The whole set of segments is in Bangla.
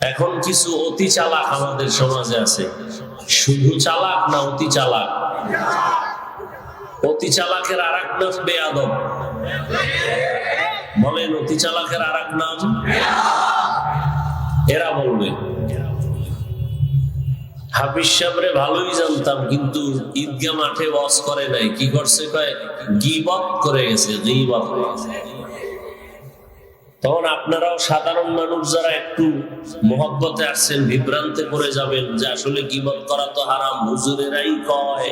এখন কিছু অতি চালাক আমাদের সমাজে আছে। শুধু চালাক না অতি চালাক? অতি চালাকের আর এক নাম বেয়াদব। বলেন, অতি চালাকের আর এক নাম? এরা বলবে। হাফিজ সাহেবরে ভালোই জানতাম, কিন্তু ঈদগা মাঠে বস করে নাই। কি করছে কয়? গিবত করে গেছে, গিবত। তখন আপনারাও সাধারণ মানুষ যারা একটু মহব্বতে আসছেন বিভ্রান্তে পড়ে যাবেন যে আসলে গিবত করা তো হারাম, হুজুরেরাই কয়,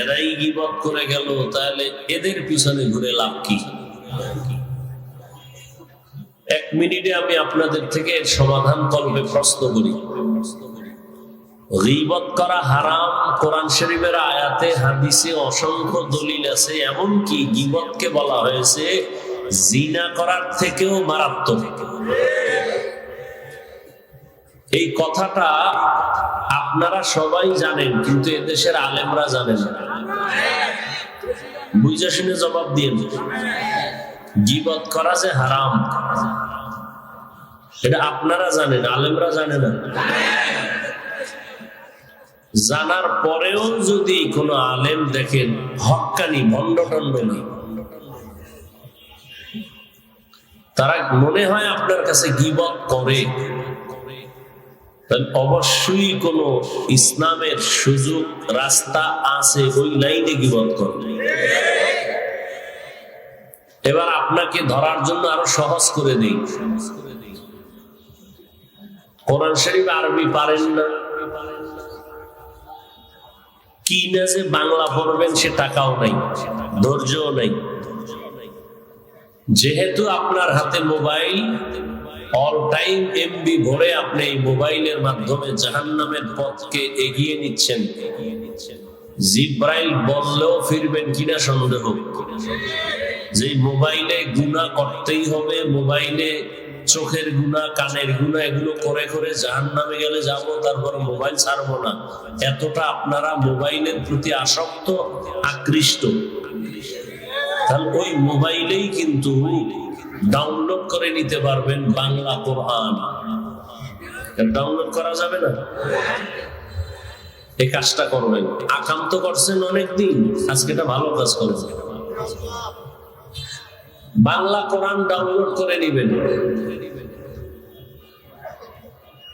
এরাই গিবত করে গেল, তাহলে এদের পিছনে ঘুরে লাভ কি? এক মিনিটে আমি আপনাদের থেকে সমাধান কল্পে প্রশ্ন করি। গিবত করা হারাম, কোরআন শরীফের আয়াতে, হাদিসে অসংখ্য দলিল আছে, এমনকি গিবতকে বলা হয়েছে জিনা করার থেকেও মারাত্মক। এই কথাটা আপনারা সবাই জানেন, কিন্তু এদেশের আলেমরা জানেন বুঝে শুনে জবাব দিয়ে গিবত করা যে হারাম, এটা আপনারা জানেন, আলেমরা জানে না। জানার পরেও যদি কোনো আলেম দেখেন হক্কানি ভণ্ড নেই। তারা মনে হয় আপনার কাছে গিবত করে। অবশ্যই কোন ইসলামের সুযোগ, রাস্তা আছে, ওই লাইনে গিবত করবে এবার আপনাকে ধরার জন্য আরও সহজ করে দিই। কোরআন শরীফ আরবি পারেন না। কি না যে বাংলা পড়বেন সে টাকাও নাই, ধৈর্যও নাই। যেহেতু আপনার হাতে মোবাইল অল টাইম এমবি ভরে আপনি এই মোবাইলের মাধ্যমে জাহান্নামের পথকে এগিয়ে নিচ্ছেন। জিব্রাইল বললেও ফিরবেন কিনা সন্দেহ। যে মোবাইলে গুণা করতেই হবে, মোবাইলে চোখের গুণা কানের গুণা এগুলো করে করে জাহান নামে গেলে যাব, তারপর মোবাইল ছাড়বো না। এতটা আপনারা মোবাইলের প্রতি আসক্ত, আকৃষ্ট। তাহলে ওই মোবাইলেই কিন্তু ডাউনলোড করে নিতে পারবেন বাংলা কোরআন। ডাউনলোড করা যাবে না? এই কাজটা করবেন। আকান্ত করছেন অনেকদিন, আজকে এটা ভালো কাজ করেছেন। বাংলা কোরআন ডাউনলোড করে নিবেন।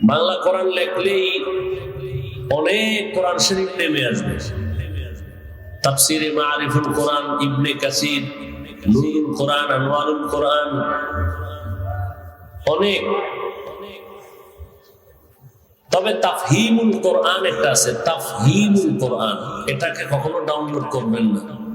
বাংলা কোরআন লেখলেই অনেক কোরআন শরীফ নেমে আসবে। তাফসিরে মারিফুল কোরআন, ইবনে কাসির, নুরুল কোরআন আনোয়ারুল কোরআন। অনেক। তবে তাফহিমুল কোরআন একটা আছে, তাফহিমুল কোরআন। এটাকে কখনো ডাউনলোড করবেন না।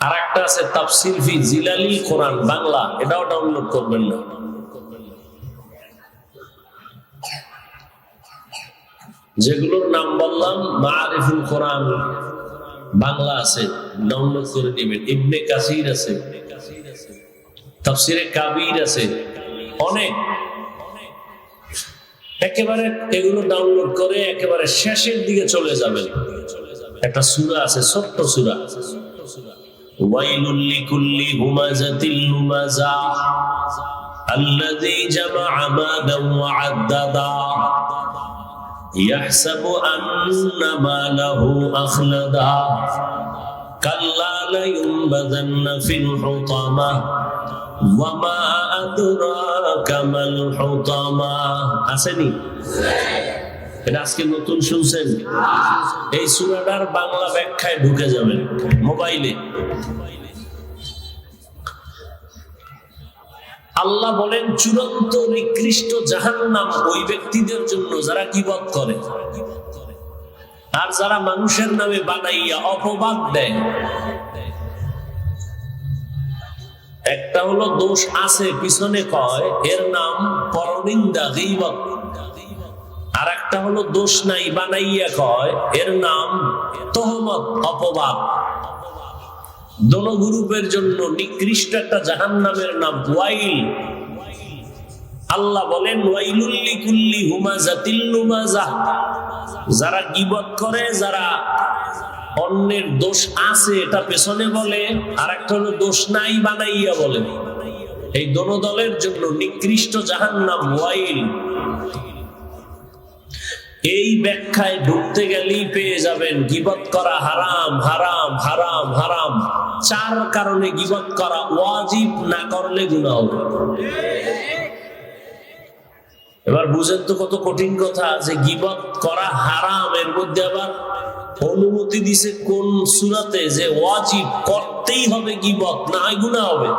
আর একটা আছে, তাফসির ফি জিলালি কোরআন, বাংলা। এটাও ডাউনলোড করবেন না। যেগুলোর নাম বললাম মারিফুল কোরআন, বাংলা আছে ডাউনলোড করে নেবেন। ইবনে কাসির আছে, তাফসিরে কাবির আছে, অনেক। একেবারে এগুলো ডাউনলোড করে একেবারে শেষের দিকে চলে যাবেন। একটা সুরা আছে, ছোট্ট সুরা। ওয়াইলুল লিকুল্লি হুমাজাতিল হুমাজা আল্লাযী জামা আমাদা ওয়া আদাদা يحسب أن ماله أخلدا كلا لينبذن في الحطمة وما أدراك ما الحطمة আসেনি এটা আজকে নতুন শুনছেন এই সুরাটার বাংলা ব্যাখ্যায় ঢুকে যাবেন মোবাইলে আল্লাহ বলেন, চূড়ান্ত নিকৃষ্ট জাহান্নাম ওই ব্যক্তিদের জন্য যারা কিবত করে। আর যারা মানুষের নামে বানাইয়া অপবাদ দেয়। একটা হলো দোষ আছে, পিছনে কয়, এর নাম পরনিন্দা, গীবত। আর একটা হলো দোষ নাই, বানাইয়া কয়, এর নাম তহমত, অপবাদ। দোন গ্রুপের জন্য নিকৃষ্ট একটা জাহান নামের নাম ওয়াইল। আল্লাহ বলেন ওয়াইলুল্লি কুল্লি হুমা হুমাজা তিল্লুমাজা যারা গিবত করে, যারা অন্যের দোষ আছে, এটা পেছনে বলে আর একটা হলো দোষ নাই বানাইয়া বলে। এই দোনো দলের জন্য নিকৃষ্ট জাহান্নাম ওয়াইল। এই ব্যাখ্যায় ঢুকতে গেলেই পেয়ে যাবেন গিবত করা হারাম হারাম হারাম হারাম। চার কারণে গিবত করা ওয়াজিব, না করলে গুণা হবে এবার বুঝেন তো কত কঠিন কথা যে গিবত করা হারাম, এর মধ্যে আবার অনুমতি দিছে কোন সুরাতে যে ওয়াজিব করতেই হবে গিবত, না গুণা হবে।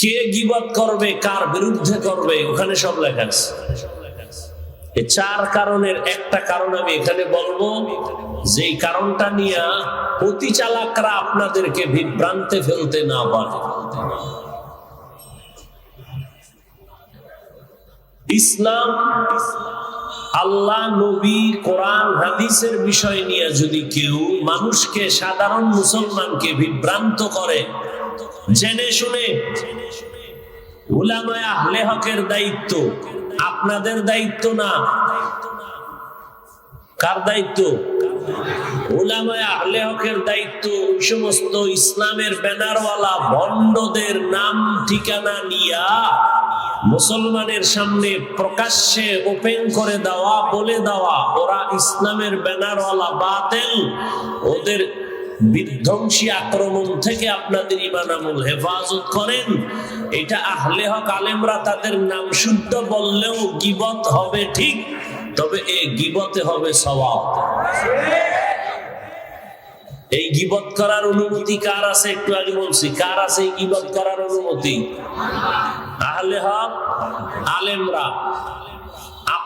কে গিবত করবে, কার বিরুদ্ধে করবে, ওখানে সব লেখা আছে। চার কারণের একটা কারণ আমি এখানে বলব, যেই কারণটা নিয়ে অতি চালাকরা আপনাদেরকে বিভ্রান্তে ফেলতে না পারে। ইসলাম আল্লাহ, নবী, কোরআন, হাদিসের বিষয় নিয়ে যদি কেউ মানুষকে, সাধারণ মুসলমানকে বিভ্রান্ত করে জেনে শুনে। উলামায় আহলে হকের দায়িত্ব। আপনাদের দায়িত্ব না? কার দায়িত্ব? ওলামায় আহলে হকের দায়িত্ব ওই সমস্ত ইসলামের ব্যানারওয়ালা ভণ্ডদের নাম, ঠিকানা নিয়া মুসলমানের সামনে প্রকাশ্যে ওপেন করে দেওয়া, বলে দেওয়া, ওরা ইসলামের ব্যানারওয়ালা বাতেল। ওদের বিধ্বংসী আক্রমণ থেকে আপনাদের ইমান আমল হেফাজত করেন। এটা আহলে হক আলেমরা তাদের নাম শুদ্ধ বললেও গিবত হবে ঠিক, তবে এই গিবতে হবে স্বভাব এই গিবত করার অনুমতি কার আছে? একটু আগে বলছি, কার আছে এই গিবত করার অনুমতি? আহলে হক আলেমরা।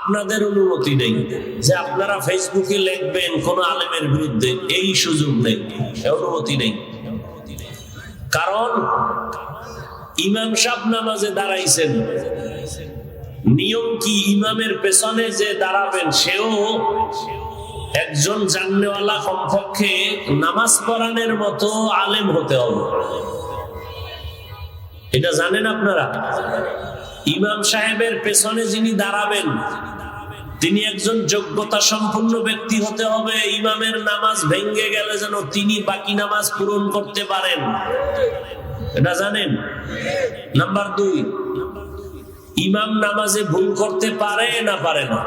আপনাদের অনুমতি নেই যে আপনারা ফেসবুকে লিখবেন, কোন আলেমের বিরুদ্ধে। এই সুযোগ নেই অনুমতি নেই। কারণ ইমাম সাহ নামাজে দাঁড়াইছেন। নিয়ম কি? ইমামের পেছনে যে দাঁড়াবেন, সেও একজন জাননেওয়ালা কমপক্ষে নামাজ পড়ানোর মতো আলেম হতে হবে। এটা জানেন আপনারা? ইমাম সাহেবের পেছনে যিনি দাঁড়াবেন তিনি একজন যোগ্যতা সম্পন্ন ব্যক্তি হতে হবে। ইমামের নামাজ ভেঙ্গে গেলে যেন তিনি বাকি নামাজ পূরণ করতে পারেন। এটা জানেন? নাম্বার দুই, ইমাম নামাজে ভুল করতে পারে না পারে না?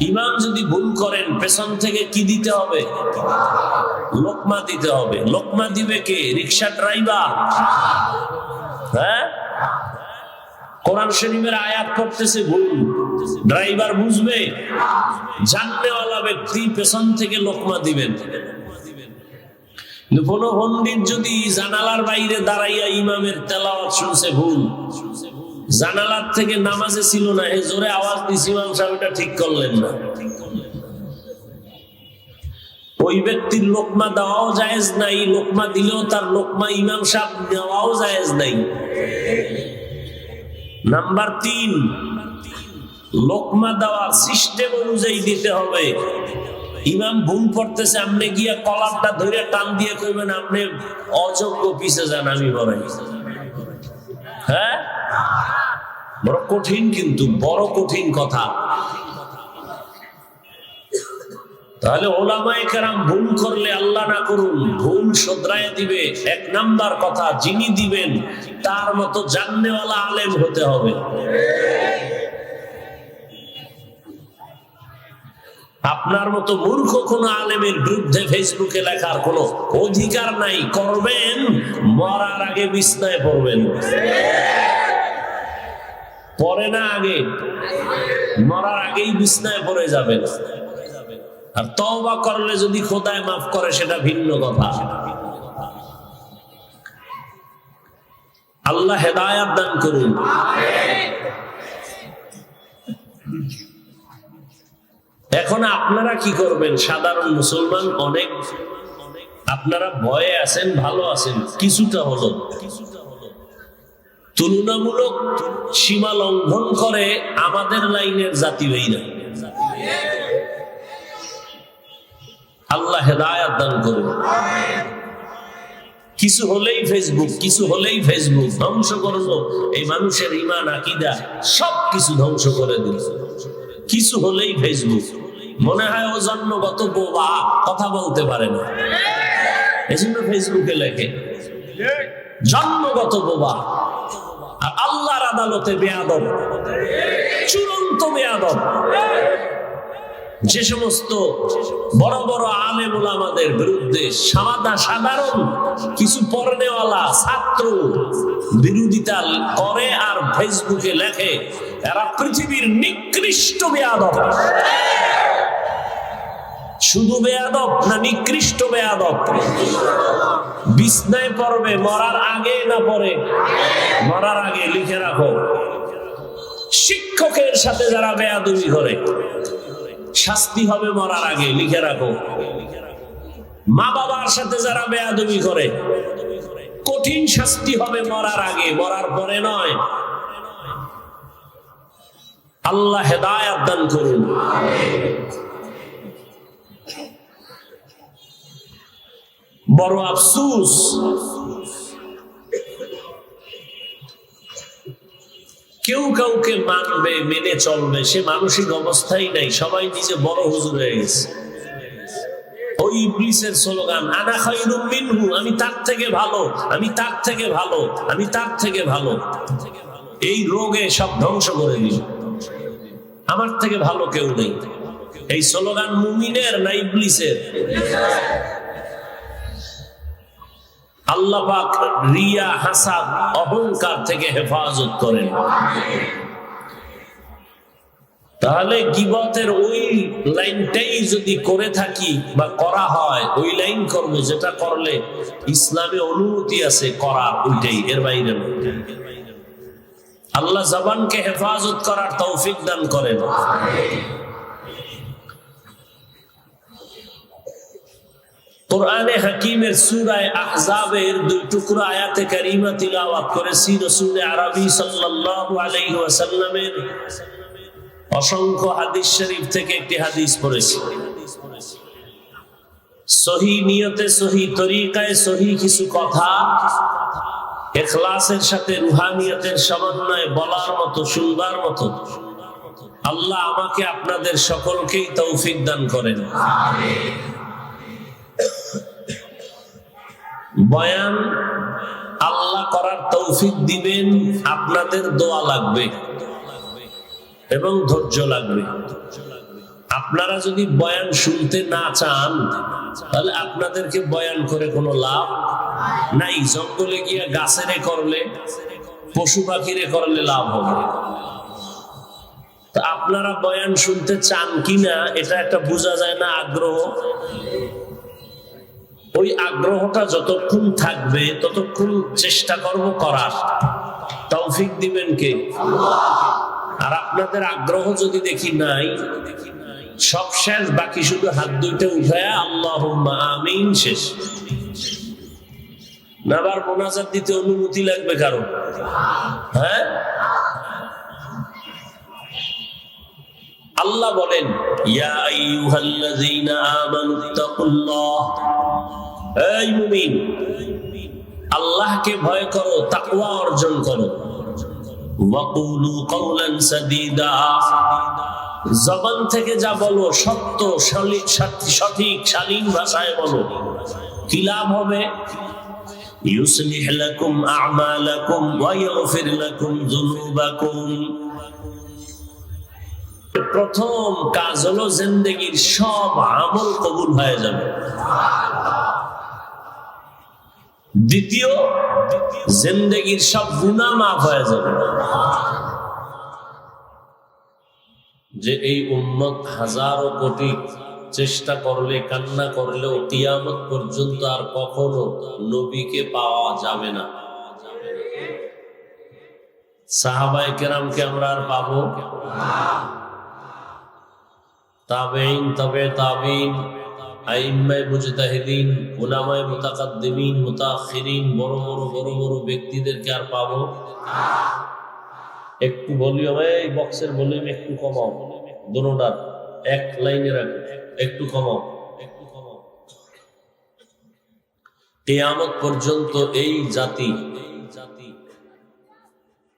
ইমাম যদি ভুল করেন, পেছন থেকে কি দিতে হবে? লোকমা দিতে হবে। লোকমা দিবে কে? রিক্সা ড্রাইভার। হ্যাঁ? কোরআন শরীফের আয়াত করতেছে ভুল। ড্রাইভার বুঝবে? জাননেওয়ালা ব্যক্তি পেছন থেকে লোকমা দিবেন। কোন পণ্ডিত যদি জানালার বাইরে দাঁড়াইয়া ইমামের তেলাওয়াত শুনছে, ভুল। জানালার থেকে নামাজে ছিল না, এ জোরে আওয়াজ দিছি ঠিক করলেন না। ওই ব্যক্তির লোকমা দেওয়াও জায়েজ নাই, লোকমা দিলেও তার লোকমা ইমাম সাহেব নেওয়াও নাই। নাম্বার তিন লোকমা দেওয়ার সিস্টেম অনুযায়ী দিতে হবে। ইমাম ভুল করতেছে, আপনি গিয়া কলারটা ধরে টান দিয়ে কইবেন, আপনি অযোগ্য পিছে যান, আমি বলাই হ্যাঁ? বড় কঠিন কিন্তু, বড় কঠিন কথা। তাহলে ওলামায়ে কেরাম ভুল করলে আল্লাহ না করুন ভুল শোধরায় দিবে। এক নাম্বার কথা, যিনি দিবেন, তার মতো জাননেওয়ালা আলেম হতে হবে। আপনার মতো মূর্খ কোন আলেমের বিরুদ্ধে ফেসবুকে লেখার কোনো অধিকার নাই। করবেন, মরার আগে বিছনায় পড়বেন। পরে না আগে, মরার আগেই বিছনায় পড়ে যাবেন। আর তওবা করলে যদি খোদায় মাফ করে, সেটা ভিন্ন কথা। আল্লাহ হেদায়াত দান করুন। এখন আপনারা কি করবেন? সাধারণ মুসলমান অনেক, আপনারা ভয়ে আছেন, ভালো আছেন, কিছুটা হলো তুলনামূলক সীমা লঙ্ঘন করে আমাদের লাইনের জাতি ভাইরা আল্লাহ হেদায়াত দান করুন। কিছু হলেই ফেসবুক, কিছু হলেই ফেসবুক, ধ্বংস করল। এই মানুষের ইমান আকিদা সব কিছু ধ্বংস করে দিল। কিছু হলেই ফেসবুক মনে হয় ও জন্মগত বোবা, কথা বলতে পারে না। এই জন্য ফেসবুকে লেখে, জন্মগত বোবা আর আল্লাহর আদালতে বেয়াদব, চূড়ান্ত বেয়াদব। যে সমস্ত বড় বড় আলেম ওলামাদের বিরুদ্ধে সামাদা সাধারণ কিছু পড়নেওয়ালা ছাত্র বিরোধিতা করে আর ফেসবুকে লেখে, এরা পৃথিবীর নিকৃষ্ট বেয়াদব। শুধু বেয়াদব না নিকৃষ্ট বেয়াদব? বিছনায় পড়বে, মরার আগে না পরে? মরার আগে লিখে রাখো। শিক্ষকের সাথে যারা বেয়াদবি করে শাস্তি হবে মরার আগে, লিখে রাখো। মা বাবার সাথে যারা বেয়াদবি করে, কঠিন শাস্তি হবে মরার আগে, মরার পরে নয়। আল্লাহ হেদায়াত দান করুন। বড় আফসুস কেউ কাউকে মানবে, মেনে চলবে, সে মানসিক অবস্থাই নাই, সবাই নিজে বড় হুজুর হয়ে গেছে। ওই ইবলিসের স্লোগান, আনা খাইরুম আমি তার থেকে ভালো আমি তার থেকে ভালো আমি তার থেকে ভালো এই রোগে সব ধ্বংস করে দিল। আমার থেকে ভালো কেউ নেই। এই স্লোগান মুমিনের না ইবলিসের? আল্লাহ পাক রিয়া, হাসাদ, অহংকার থেকে হেফাজত করেন। তাহলে গিবতের ওই লাইনটাই যদি করে থাকি বা করা হয়, ওই লাইন করব যেটা করলে ইসলামে অনুমতি আছে করার ওইটাই, এর বাইরে আল্লাহ জবানকে হেফাজত করার তৌফিক দান করেন। কোরআনে হাকিমের সূরায়ে আহজাবের দুই টুকরো আয়াতে কারিমা তিলাওয়াত করেছি রাসূল আরবি সাল্লাল্লাহু আলাইহি ওয়াসাল্লামের অসংখ্য হাদিস শরীফ থেকে একটি হাদিস পড়েছি। সহি নিয়তে, সহি তরিকায়, সহি কিছু কথা এখলাসের সাথে, রুহানিয়তের সমন্বয়ে বলার মতো, শুনবার মতো। আল্লাহ আমাকে আপনাদের সকলকেই তৌফিক দান করেন। বয়ান, আল্লাহ করার তৌফিক দিবেন, আপনাদের দোয়া লাগবে এবং ধৈর্য লাগবে। আপনারা যদি বয়ান শুনতে না চান, তাহলে আপনাদেরকে বয়ান করে কোনো লাভ নাই। জঙ্গলে গিয়া গাছেরে করলে, পশু পাখিরে করলে লাভ হবে। আপনারা বয়ান শুনতে চান কিনা, এটা একটা বোঝা যায় না, আগ্রহ। ওই আগ্রহটা যতক্ষণ থাকবে, ততক্ষণ চেষ্টা করব করার। তৌফিক দিবেন কে? আর আপনাদের আগ্রহ যদি দেখি নাই, সব শেষ, বাকি শুধু হাত দুইটা উঠায় আল্লাহ আমিন শেষ। আবার মোনাজাত দিতে অনুমতি লাগবে কারণ হ্যাঁ? আল্লাহ বলেন, ইয়া আইয়ুহাল্লাযীনা আল্লাহকে ভয় করো, তাকওয়া অর্জন করো। ওয়াকুলু কওলান জবান থেকে যা বলো, সত্য সঠিক, শালীন ভাষায় বলো। কি লাভ হবে? ইউসলিহ লাকুম আ'মালাকুম ওয়া ইয়াগফির লাকুম যুনুবাকুম। প্রথম কাজ হলো জিন্দগির সব আমল কবুল হয়ে যাবে। দ্বিতীয়, জিন্দগির সব গুনাহ মাফ হয়ে যাবে। যে এই উম্মত হাজারো কোটি চেষ্টা করলে, কান্না করলেও কিয়ামত পর্যন্ত আর কখনো নবীকে পাওয়া যাবে না। সাহাবাই কেরামকে আমরা আর পাবো? তাবেইন তবে তাবিন, আইম্মায় মুজতাহিদিন, উলামায়ে মুতাকাদ্দিমিন, মুতাখিরিন, বড় বড় বড় বড় ব্যক্তিদেরকে আর পাবো। একটু ভলিউম, এই বক্সের ভলিউম একটু কমাও। দোনোটার এক লাইনে রাখো একটু কমাও একটু কমাও। কিয়ামত পর্যন্ত এই জাতি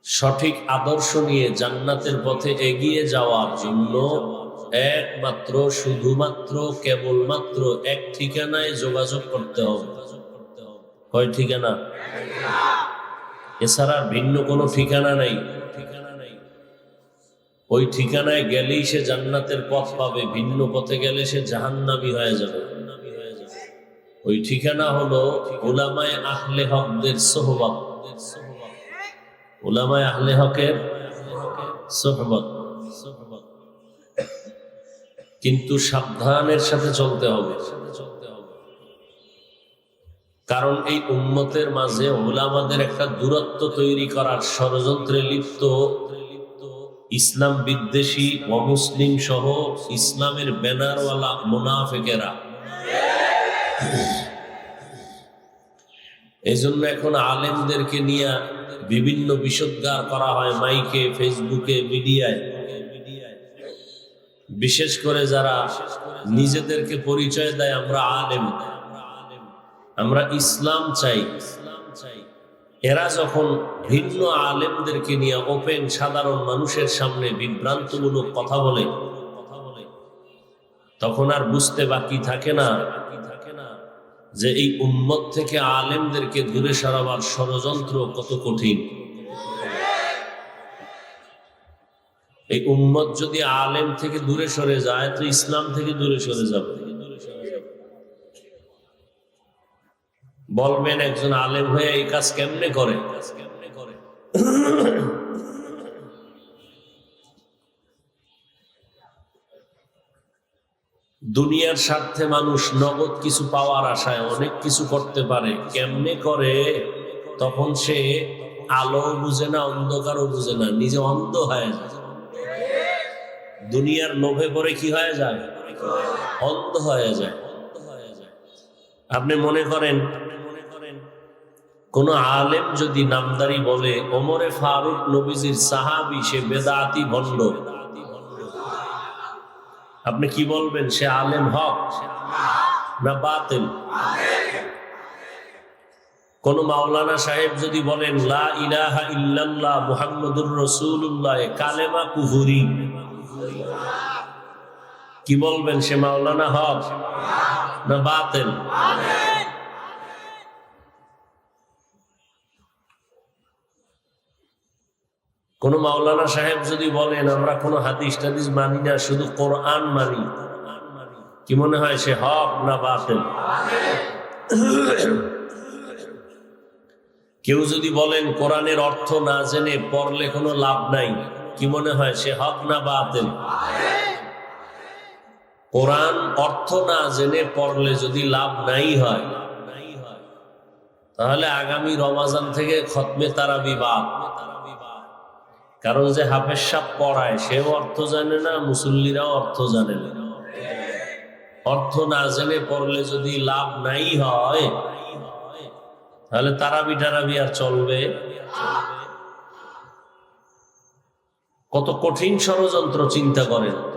সঠিক আদর্শ নিয়ে জান্নাতের পথে এগিয়ে যাওয়ার জন্য একমাত্র, শুধুমাত্র, কেবলমাত্র এক ঠিকানায় যোগাযোগ করতে হবে। কয় ঠিকানা? এছাড়া ভিন্ন কোনো ঠিকানা নাই। ওই ঠিকানায় গেলেই সে জান্নাতের পথ পাবে, ভিন্ন পথে গেলে সে জাহান্নাবি হয়ে যাবে। ওই ঠিকানা হলো ওলামায় আহলে হকদের সোহবত। ওলামায় আহলে হকের সোহবত। কিন্তু সাবধানের সাথে চলতে হবে। কারণ এই উন্মতের মাঝে ওলামাদের একটা দূরত্ব তৈরি করার ষড়যন্ত্রে লিপ্ত। ইসলাম বিদ্বেষী, অমুসলিম সহ ইসলামের ব্যানারওয়ালা মুনাফেকেরা। এই জন্য এখন আলেমদেরকে নিয়ে বিভিন্ন বিষোদ্গার করা হয় মাইকে, ফেসবুকে, মিডিয়ায়। বিশেষ করে যারা নিজেদেরকে পরিচয় দেয়, আমরা আলেম। আমরা ইসলাম চাই। এরা যখন ভিন্ন আলেমদেরকে নিয়ে ওপেন, সাধারণ মানুষের সামনে বিভ্রান্তমূলক কথা বলে, তখন আর বুঝতে বাকি থাকে না যে এই উম্মত থেকে আলেমদেরকে দূরে সরাবার ষড়যন্ত্র কত কঠিন। এই উম্মত যদি আলেম থেকে দূরে সরে যায়, তো ইসলাম থেকে দূরে সরে যাবে। বলবেন একজন আলেম হয়ে এই কাজ কেমনে করে? দুনিয়ার স্বার্থে মানুষ নগদ কিছু পাওয়ার আশায় অনেক কিছু করতে পারে। কেমনে করে? তখন সে আলো বুঝে না, অন্ধকারও বুঝে না, নিজে অন্ধ হয়ে যায়। দুনিয়ার লোভে পরে কি হয়ে যায়? অন্ধ হয়ে যায়। আপনি মনে করেন, কোন আলেম যদি নামদারি বলে, ওমরে ফারুক নবীজির সাহাবি, সে বেদাতি ভণ্ড। আপনি কি বলবেন, সে আলেম হক না বাতিল? কোন মাওলানা সাহেব যদি বলেন, লা ইলাহা ইল্লাল্লাহ মুহাম্মদুর রাসূলুল্লাহ কালেমা কুহুরি কি বলবেন সে মাওলানা হক? না বাতিল? কোন মাওলানা সাহেব যদি বলেন, আমরা কোনো হাদিস টাদিস মানি না, শুধু কোরআন মানি। কি মনে হয় সে হক না বাতিল? কেউ যদি বলেন, কোরআনের অর্থ না জেনে পড়লে কোনো লাভ নাই। কি মনে হয়, সে হক না বাতিল? কোরআন অর্থ না জেনে পড়লে যদি লাভ নাই হয়, তাহলে আগামী রমাজান থেকে খতমে তারা বিবাদ। কারণ যে হাফেজ সাপ পড়ায়, সেও অর্থ জানে না, মুসল্লিরাও অর্থ জানে না। অর্থ না জেনে পড়লে যদি লাভ নাই হয়, তাহলে তারাবি টারাবি আর চলবে? কত কঠিন ষড়যন্ত্র চিন্তা করেন।